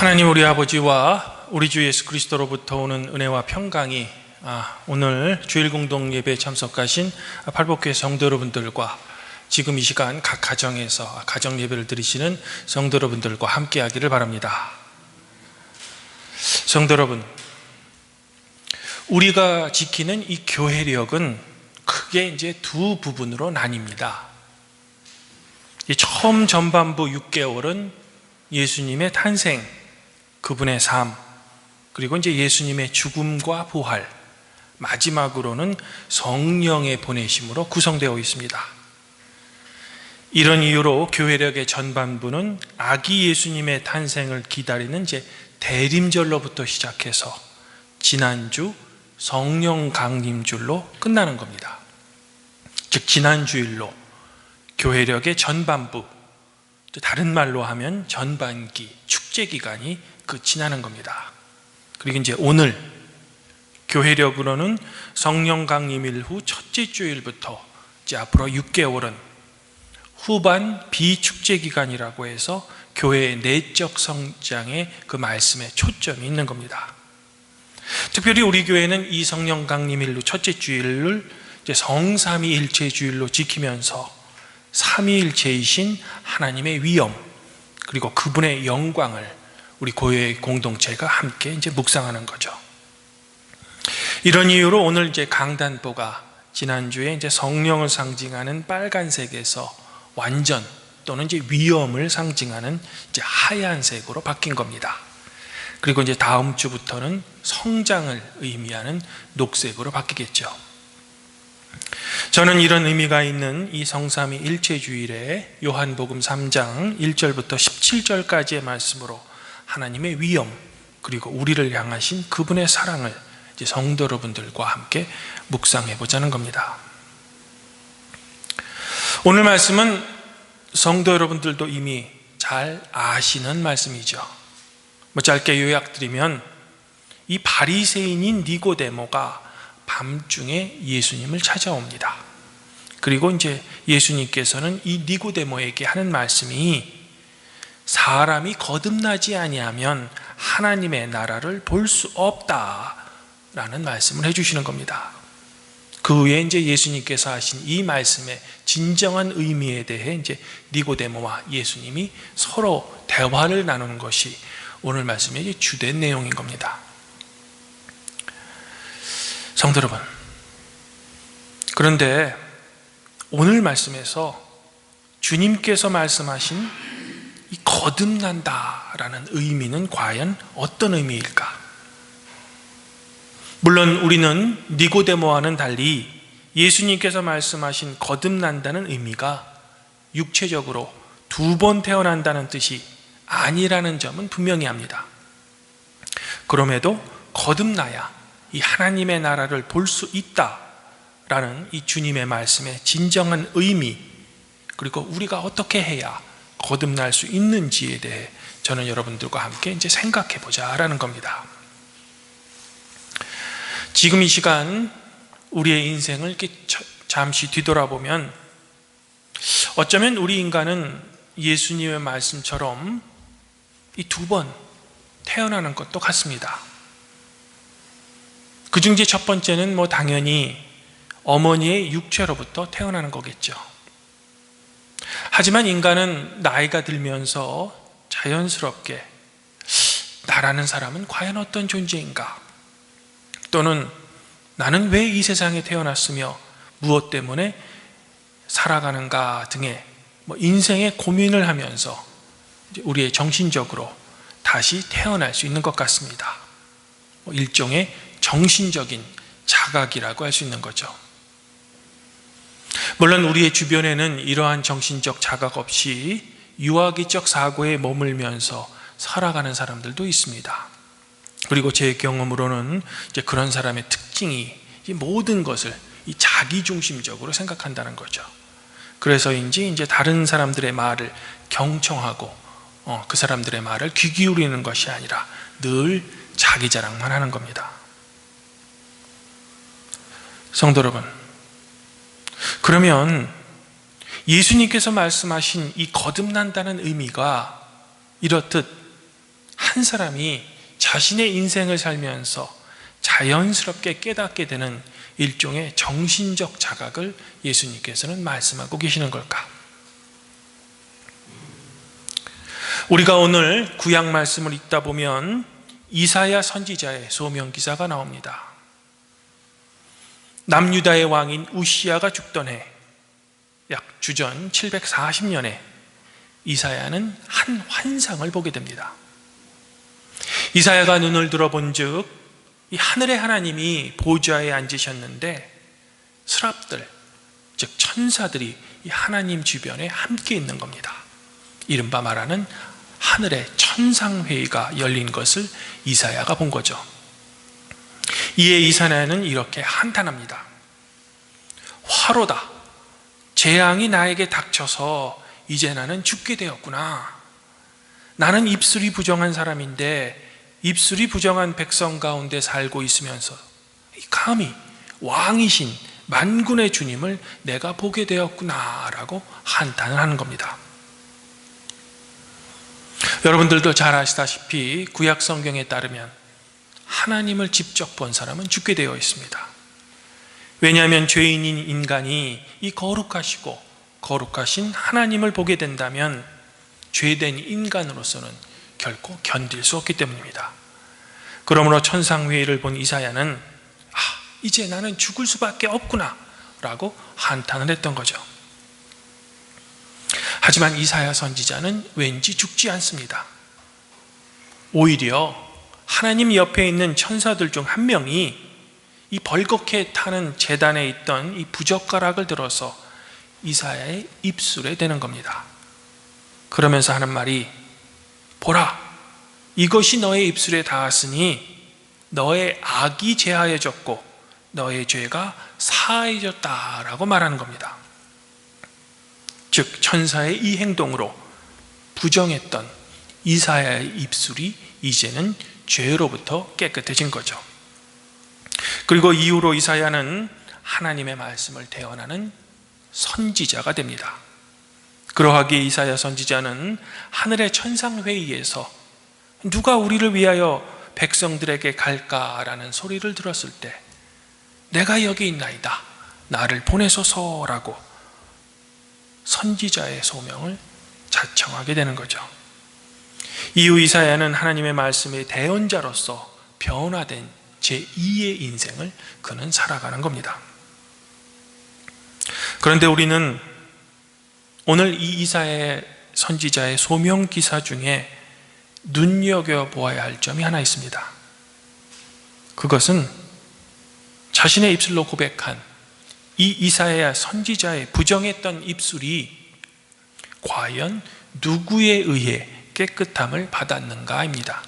하나님 우리 아버지와 우리 주 예수 그리스도로부터 오는 은혜와 평강이 아, 오늘 주일 공동 예배에 참석하신 팔복교회 성도 여러분들과 지금 이 시간 각 가정에서 가정 예배를 드리시는 성도 여러분들과 함께 하기를 바랍니다. 성도 여러분, 우리가 지키는 이 교회력은 크게 이제 두 부분으로 나뉩니다. 이 처음 전반부 6개월은 예수님의 탄생, 그분의 삶, 그리고 이제 예수님의 죽음과 부활, 마지막으로는 성령의 보내심으로 구성되어 있습니다. 이런 이유로 교회력의 전반부는 아기 예수님의 탄생을 기다리는 이제 대림절로부터 시작해서 지난주 성령 강림줄로 끝나는 겁니다. 즉 지난주일로 교회력의 전반부, 또 다른 말로 하면 전반기 축제 기간이 끝이 나는 겁니다. 그리고 이제 오늘 교회력으로는 성령 강림일 후 첫째 주일부터 이제 앞으로 6개월은 후반 비축제 기간이라고 해서 교회의 내적 성장에 그 말씀에 초점이 있는 겁니다. 특별히 우리 교회는 이 성령 강림일 후 첫째 주일을 이제 성삼위일체 주일로 지키면서 삼위일체이신 하나님의 위엄 그리고 그분의 영광을 우리 교회 공동체가 함께 이제 묵상하는 거죠. 이런 이유로 오늘 이제 강단보가 지난주에 이제 성령을 상징하는 빨간색에서 완전 또는 이제 위엄을 상징하는 이제 하얀색으로 바뀐 겁니다. 그리고 이제 다음 주부터는 성장을 의미하는 녹색으로 바뀌겠죠. 저는 이런 의미가 있는 이 성삼위 일체주일에 요한복음 3장 1절부터 17절까지의 말씀으로 하나님의 위엄 그리고 우리를 향하신 그분의 사랑을 성도 여러분들과 함께 묵상해 보자는 겁니다. 오늘 말씀은 성도 여러분들도 이미 잘 아시는 말씀이죠. 뭐 짧게 요약드리면 이 바리새인인 니고데모가 밤중에 예수님을 찾아옵니다. 그리고 이제 예수님께서는 이 니고데모에게 하는 말씀이 사람이 거듭나지 아니하면 하나님의 나라를 볼 수 없다라는 말씀을 해주시는 겁니다. 그 후에 이제 예수님께서 하신 이 말씀의 진정한 의미에 대해 이제 니고데모와 예수님이 서로 대화를 나누는 것이 오늘 말씀의 주된 내용인 겁니다. 성도 여러분, 그런데 오늘 말씀에서 주님께서 말씀하신 이 거듭난다라는 의미는 과연 어떤 의미일까? 물론 우리는 니고데모와는 달리 예수님께서 말씀하신 거듭난다는 의미가 육체적으로 두 번 태어난다는 뜻이 아니라는 점은 분명히 합니다. 그럼에도 거듭나야 이 하나님의 나라를 볼 수 있다라는 이 주님의 말씀의 진정한 의미 그리고 우리가 어떻게 해야 거듭날 수 있는지에 대해 저는 여러분들과 함께 이제 생각해 보자라는 겁니다. 지금 이 시간 우리의 인생을 이렇게 잠시 뒤돌아보면 어쩌면 우리 인간은 예수님의 말씀처럼 이 두 번 태어나는 것도 같습니다. 그 중에 첫 번째는 뭐 당연히 어머니의 육체로부터 태어나는 거겠죠. 하지만 인간은 나이가 들면서 자연스럽게 나라는 사람은 과연 어떤 존재인가? 또는 나는 왜 이 세상에 태어났으며 무엇 때문에 살아가는가 등의 뭐 인생의 고민을 하면서 우리의 정신적으로 다시 태어날 수 있는 것 같습니다. 뭐 일종의 정신적인 자각이라고 할 수 있는 거죠. 물론 우리의 주변에는 이러한 정신적 자각 없이 유아기적 사고에 머물면서 살아가는 사람들도 있습니다. 그리고 제 경험으로는 이제 그런 사람의 특징이 이 모든 것을 이 자기 중심적으로 생각한다는 거죠. 그래서인지 이제 다른 사람들의 말을 경청하고 어, 그 사람들의 말을 귀 기울이는 것이 아니라 늘 자기 자랑만 하는 겁니다. 성도 여러분, 그러면 예수님께서 말씀하신 이 거듭난다는 의미가 이렇듯 한 사람이 자신의 인생을 살면서 자연스럽게 깨닫게 되는 일종의 정신적 자각을 예수님께서는 말씀하고 계시는 걸까? 우리가 오늘 구약 말씀을 읽다 보면 이사야 선지자의 소명 기사가 나옵니다. 남유다의 왕인 우시아가 죽던 해, 약 주전 740년에 이사야는 한 환상을 보게 됩니다. 이사야가 눈을 들어본 즉 이 하늘의 하나님이 보좌에 앉으셨는데 스랍들, 즉 천사들이 이 하나님 주변에 함께 있는 겁니다. 이른바 말하는 하늘의 천상회의가 열린 것을 이사야가 본 거죠. 이에 이사야는 이렇게 한탄합니다. 화로다. 재앙이 나에게 닥쳐서 이제 나는 죽게 되었구나. 나는 입술이 부정한 사람인데 입술이 부정한 백성 가운데 살고 있으면서 감히 왕이신 만군의 주님을 내가 보게 되었구나라고 한탄을 하는 겁니다. 여러분들도 잘 아시다시피 구약 성경에 따르면 하나님을 직접 본 사람은 죽게 되어 있습니다. 왜냐하면 죄인인 인간이 이 거룩하시고 거룩하신 하나님을 보게 된다면 죄된 인간으로서는 결코 견딜 수 없기 때문입니다. 그러므로 천상회의를 본 이사야는 아, 이제 나는 죽을 수밖에 없구나 라고 한탄을 했던 거죠. 하지만 이사야 선지자는 왠지 죽지 않습니다. 오히려 하나님 옆에 있는 천사들 중 한 명이 이 벌겋게 타는 재단에 있던 이 부젓가락을 들어서 이사야의 입술에 대는 겁니다. 그러면서 하는 말이 보라 이것이 너의 입술에 닿았으니 너의 악이 제하여졌고 너의 죄가 사해졌다라고 말하는 겁니다. 즉 천사의 이 행동으로 부정했던 이사야의 입술이 이제는 죄로부터 깨끗해진 거죠. 그리고 이후로 이사야는 하나님의 말씀을 대언하는 선지자가 됩니다. 그러하기에 이사야 선지자는 하늘의 천상 회의에서 누가 우리를 위하여 백성들에게 갈까라는 소리를 들었을 때 내가 여기 있나이다. 나를 보내소서라고 선지자의 소명을 자청하게 되는 거죠. 이후 이사야는 하나님의 말씀의 대언자로서 변화된 제2의 인생을 그는 살아가는 겁니다. 그런데 우리는 오늘 이 이사의 선지자의 소명 기사 중에 눈여겨 보아야 할 점이 하나 있습니다. 그것은 자신의 입술로 고백한 이 이사야 선지자의 부정했던 입술이 과연 누구에 의해 깨끗함을 받았는가입니다.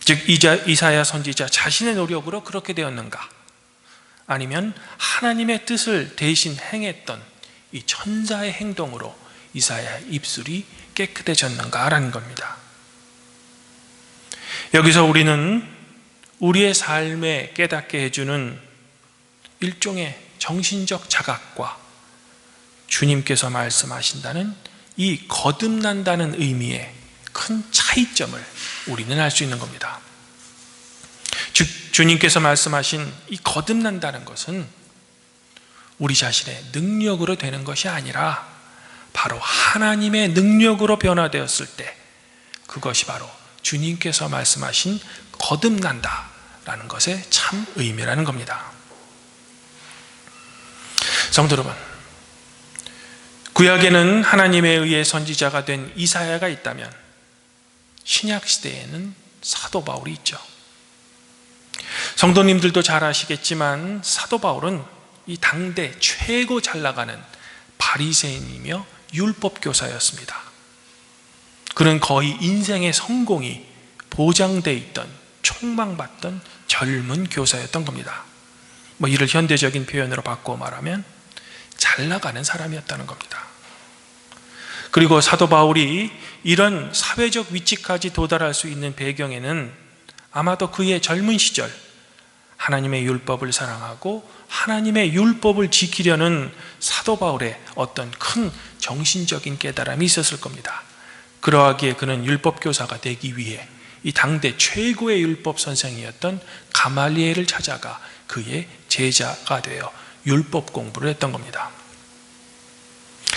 즉 이사야 선지자 자신의 노력으로 그렇게 되었는가? 아니면 하나님의 뜻을 대신 행했던 이 천사의 행동으로 이사야 입술이 깨끗해졌는가라는 겁니다. 여기서 우리는 우리의 삶에 깨닫게 해주는 일종의 정신적 자각과 주님께서 말씀하신다는 이 거듭난다는 의미의 큰 차이점을 우리는 알 수 있는 겁니다. 주, 주님께서 말씀하신 이 거듭난다는 것은 우리 자신의 능력으로 되는 것이 아니라 바로 하나님의 능력으로 변화되었을 때 그것이 바로 주님께서 말씀하신 거듭난다라는 것의 참 의미라는 겁니다. 성도 여러분, 구약에는 하나님에 의해 선지자가 된 이사야가 있다면 신약 시대에는 사도 바울이 있죠. 성도님들도 잘 아시겠지만 사도 바울은 이 당대 최고 잘 나가는 바리새인이며 율법 교사였습니다. 그는 거의 인생의 성공이 보장돼 있던 촉망받던 젊은 교사였던 겁니다. 뭐 이를 현대적인 표현으로 바꿔 말하면 잘 나가는 사람이었다는 겁니다. 그리고 사도 바울이 이런 사회적 위치까지 도달할 수 있는 배경에는 아마도 그의 젊은 시절 하나님의 율법을 사랑하고 하나님의 율법을 지키려는 사도 바울의 어떤 큰 정신적인 깨달음이 있었을 겁니다. 그러하기에 그는 율법 교사가 되기 위해 이 당대 최고의 율법 선생이었던 가말리엘을 찾아가 그의 제자가 되어 율법 공부를 했던 겁니다.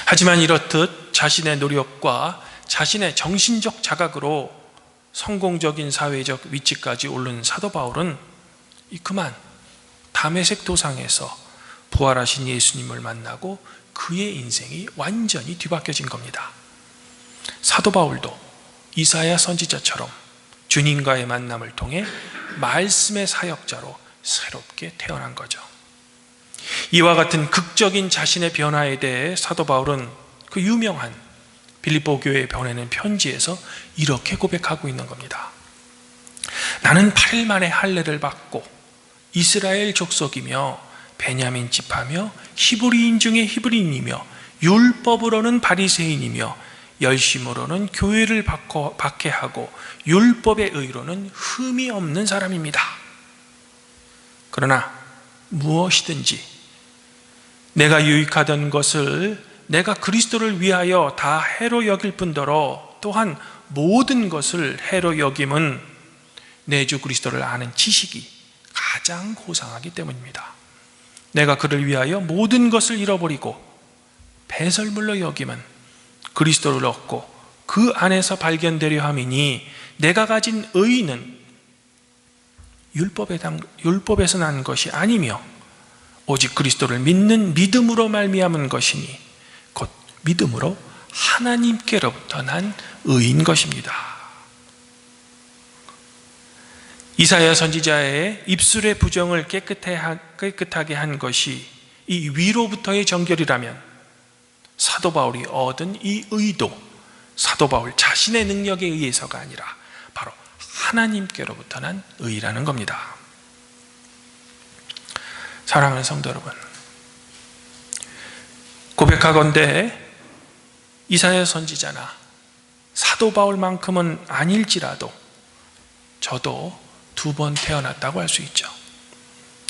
하지만 이렇듯 자신의 노력과 자신의 정신적 자각으로 성공적인 사회적 위치까지 오른 사도 바울은 이 그만 담에색 도상에서 부활하신 예수님을 만나고 그의 인생이 완전히 뒤바뀌어진 겁니다. 사도 바울도 이사야 선지자처럼 주님과의 만남을 통해 말씀의 사역자로 새롭게 태어난 거죠. 이와 같은 극적인 자신의 변화에 대해 사도 바울은 그 유명한 빌립보 교회에 보내는 편지에서 이렇게 고백하고 있는 겁니다. 나는 8일 만에 할례를 받고 이스라엘 족속이며 베냐민 집하며 히브리인 중에 히브리인이며 율법으로는 바리새인이며 열심으로는 교회를 박해하고 율법의 의로는 흠이 없는 사람입니다. 그러나 무엇이든지 내가 유익하던 것을 내가 그리스도를 위하여 다 해로 여길 뿐더러 또한 모든 것을 해로 여김은 내 주 그리스도를 아는 지식이 가장 고상하기 때문입니다. 내가 그를 위하여 모든 것을 잃어버리고 배설물로 여김은 그리스도를 얻고 그 안에서 발견되려 함이니 내가 가진 의는 율법에 난 것이 아니며 오직 그리스도를 믿는 믿음으로 말미암은 것이니 곧 믿음으로 하나님께로부터 난 의인 것입니다. 이사야 선지자의 입술의 부정을 깨끗하게 한 것이 이 위로부터의 정결이라면 사도 바울이 얻은 이 의도, 사도 바울 자신의 능력에 의해서가 아니라 바로 하나님께로부터 난 의라는 겁니다. 사랑하는 성도 여러분, 고백하건대 이사야 선지자나 사도 바울만큼은 아닐지라도 저도 두 번 태어났다고 할 수 있죠.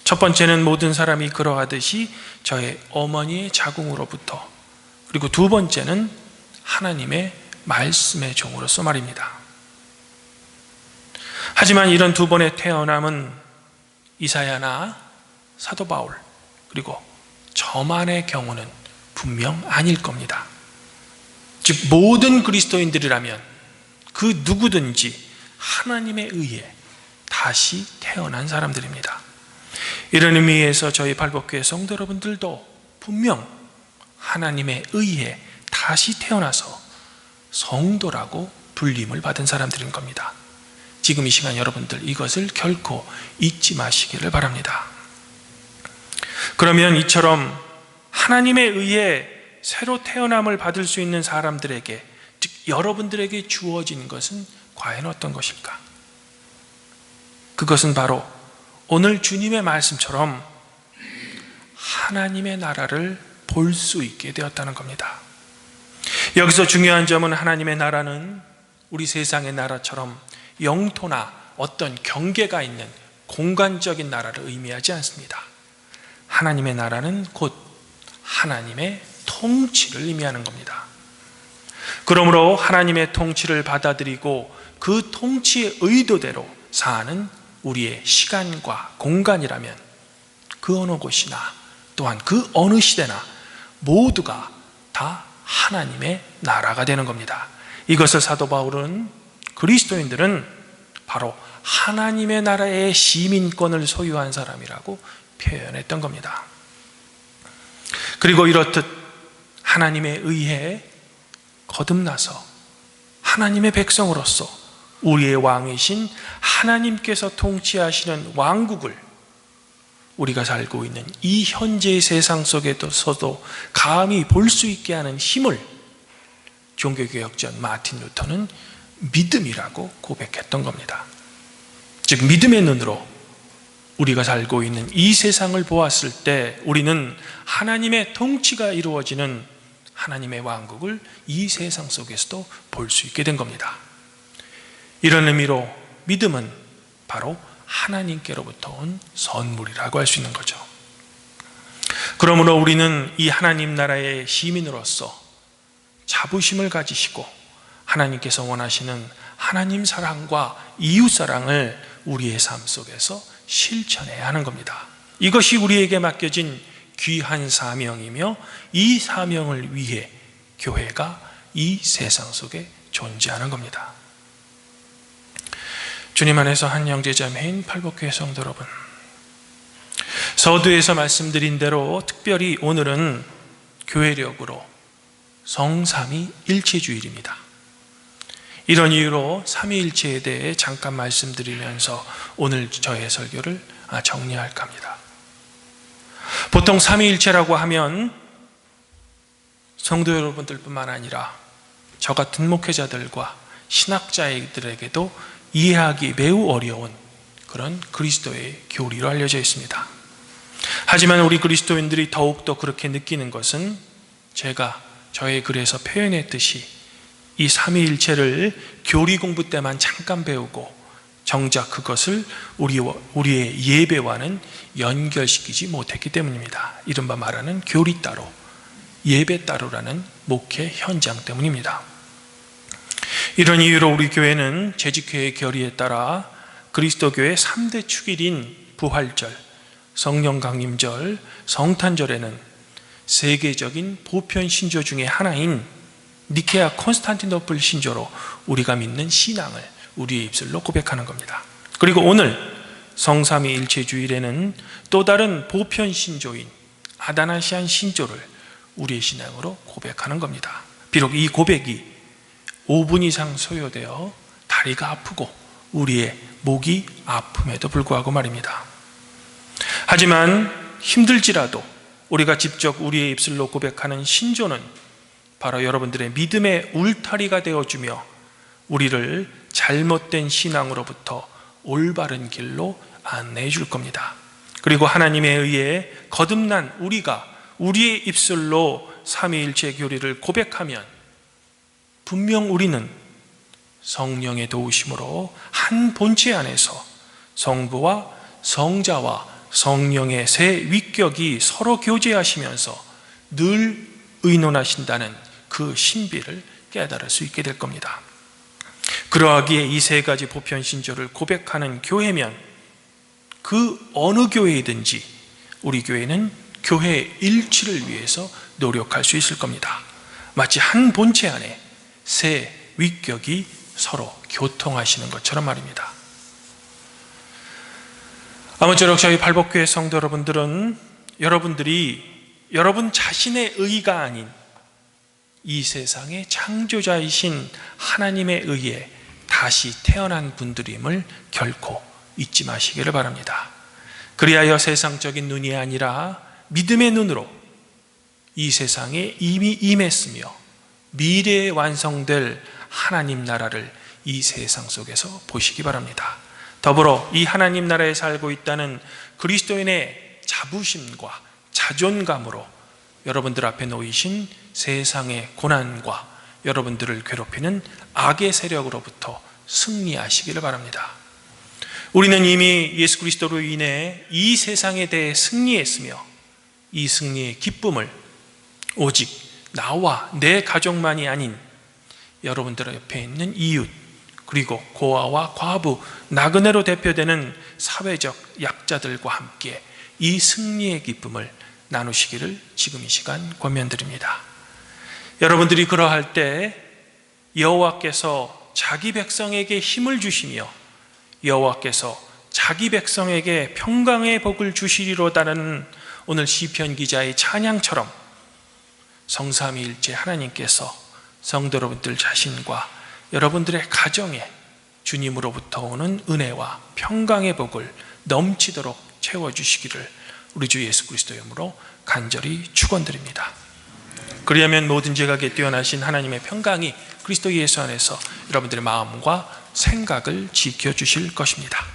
첫 번째는 모든 사람이 그러하듯이 저의 어머니의 자궁으로부터 그리고 두 번째는 하나님의 말씀의 종으로서 말입니다. 하지만 이런 두 번의 태어남은 이사야나 사도 바울 그리고 저만의 경우는 분명 아닐 겁니다. 즉 모든 그리스도인들이라면 그 누구든지 하나님에 의해 다시 태어난 사람들입니다. 이런 의미에서 저희 발복교회 성도 여러분들도 분명 하나님에 의해 다시 태어나서 성도라고 불림을 받은 사람들인 겁니다. 지금 이 시간 여러분들 이것을 결코 잊지 마시기를 바랍니다. 그러면 이처럼 하나님에 의해 새로 태어남을 받을 수 있는 사람들에게 즉 여러분들에게 주어진 것은 과연 어떤 것일까? 그것은 바로 오늘 주님의 말씀처럼 하나님의 나라를 볼 수 있게 되었다는 겁니다. 여기서 중요한 점은 하나님의 나라는 우리 세상의 나라처럼 영토나 어떤 경계가 있는 공간적인 나라를 의미하지 않습니다. 하나님의 나라는 곧 하나님의 통치를 의미하는 겁니다. 그러므로 하나님의 통치를 받아들이고 그 통치의 의도대로 사는 우리의 시간과 공간이라면 그 어느 곳이나 또한 그 어느 시대나 모두가 다 하나님의 나라가 되는 겁니다. 이것을 사도 바울은 그리스도인들은 바로 하나님의 나라의 시민권을 소유한 사람이라고 표현했던 겁니다. 그리고 이렇듯 하나님에 의해 거듭나서 하나님의 백성으로서 우리의 왕이신 하나님께서 통치하시는 왕국을 우리가 살고 있는 이 현재의 세상 속에서도 감히 볼 수 있게 하는 힘을 종교개혁전 마틴 루터는 믿음이라고 고백했던 겁니다. 즉 믿음의 눈으로 우리가 살고 있는 이 세상을 보았을 때 우리는 하나님의 통치가 이루어지는 하나님의 왕국을 이 세상 속에서도 볼 수 있게 된 겁니다. 이런 의미로 믿음은 바로 하나님께로부터 온 선물이라고 할 수 있는 거죠. 그러므로 우리는 이 하나님 나라의 시민으로서 자부심을 가지시고 하나님께서 원하시는 하나님 사랑과 이웃 사랑을 우리의 삶 속에서 실천해야 하는 겁니다. 이것이 우리에게 맡겨진 귀한 사명이며 이 사명을 위해 교회가 이 세상 속에 존재하는 겁니다. 주님 안에서 한 형제자매인 팔복교회 성도 여러분, 서두에서 말씀드린 대로 특별히 오늘은 교회력으로 성삼위 일체주일입니다. 이런 이유로 삼위일체에 대해 잠깐 말씀드리면서 오늘 저의 설교를 정리할까 합니다. 보통 삼위일체라고 하면 성도 여러분들뿐만 아니라 저 같은 목회자들과 신학자들에게도 이해하기 매우 어려운 그런 그리스도의 교리로 알려져 있습니다. 하지만 우리 그리스도인들이 더욱더 그렇게 느끼는 것은 제가 저의 글에서 표현했듯이 이 삼위일체를 교리 공부 때만 잠깐 배우고 정작 그것을 우리, 우리의 예배와는 연결시키지 못했기 때문입니다. 이른바 말하는 교리 따로, 예배 따로라는 목회 현장 때문입니다. 이런 이유로 우리 교회는 재직회의 결의에 따라 그리스도교의 3대 축일인 부활절, 성령 강림절, 성탄절에는 세계적인 보편 신조 중의 하나인 니케아 콘스탄티노플 신조로 우리가 믿는 신앙을 우리의 입술로 고백하는 겁니다. 그리고 오늘 성삼위 일체주일에는 또 다른 보편 신조인 아다나시안 신조를 우리의 신앙으로 고백하는 겁니다. 비록 이 고백이 5분 이상 소요되어 다리가 아프고 우리의 목이 아픔에도 불구하고 말입니다. 하지만 힘들지라도 우리가 직접 우리의 입술로 고백하는 신조는 바로 여러분들의 믿음의 울타리가 되어주며 우리를 잘못된 신앙으로부터 올바른 길로 안내해 줄 겁니다. 그리고 하나님에 의해 거듭난 우리가 우리의 입술로 삼위일체 교리를 고백하면 분명 우리는 성령의 도우심으로 한 본체 안에서 성부와 성자와 성령의 새 위격이 서로 교제하시면서 늘 의논하신다는 그 신비를 깨달을 수 있게 될 겁니다. 그러하기에 이 세 가지 보편 신조를 고백하는 교회면 그 어느 교회이든지 우리 교회는 교회 일치를 위해서 노력할 수 있을 겁니다. 마치 한 본체 안에 새 위격이 서로 교통하시는 것처럼 말입니다. 아무쪼록 저희 발복교회 성도 여러분들은 여러분들이 여러분 자신의 의가 아닌 이 세상의 창조자이신 하나님의 의에 다시 태어난 분들임을 결코 잊지 마시기를 바랍니다. 그리하여 세상적인 눈이 아니라 믿음의 눈으로 이 세상에 이미 임했으며 미래에 완성될 하나님 나라를 이 세상 속에서 보시기 바랍니다. 더불어 이 하나님 나라에 살고 있다는 그리스도인의 자부심과 자존감으로 여러분들 앞에 놓이신 세상의 고난과 여러분들을 괴롭히는 악의 세력으로부터 승리하시기를 바랍니다. 우리는 이미 예수 그리스도로 인해 이 세상에 대해 승리했으며 이 승리의 기쁨을 오직 나와 내 가족만이 아닌 여러분들 옆에 있는 이웃 그리고 고아와 과부 나그네로 대표되는 사회적 약자들과 함께 이 승리의 기쁨을 나누시기를 지금 이 시간 권면드립니다. 여러분들이 그러할 때 여호와께서 자기 백성에게 힘을 주시며 여호와께서 자기 백성에게 평강의 복을 주시리로다는 오늘 시편 기자의 찬양처럼 성삼위일체 하나님께서 성도 여러분들 자신과 여러분들의 가정에 주님으로부터 오는 은혜와 평강의 복을 넘치도록 채워주시기를 우리 주 예수 그리스도 이름으로 간절히 축원드립니다. 그리하면 모든 죄악에 뛰어나신 하나님의 평강이 그리스도 예수 안에서 여러분들의 마음과 생각을 지켜 주실 것입니다.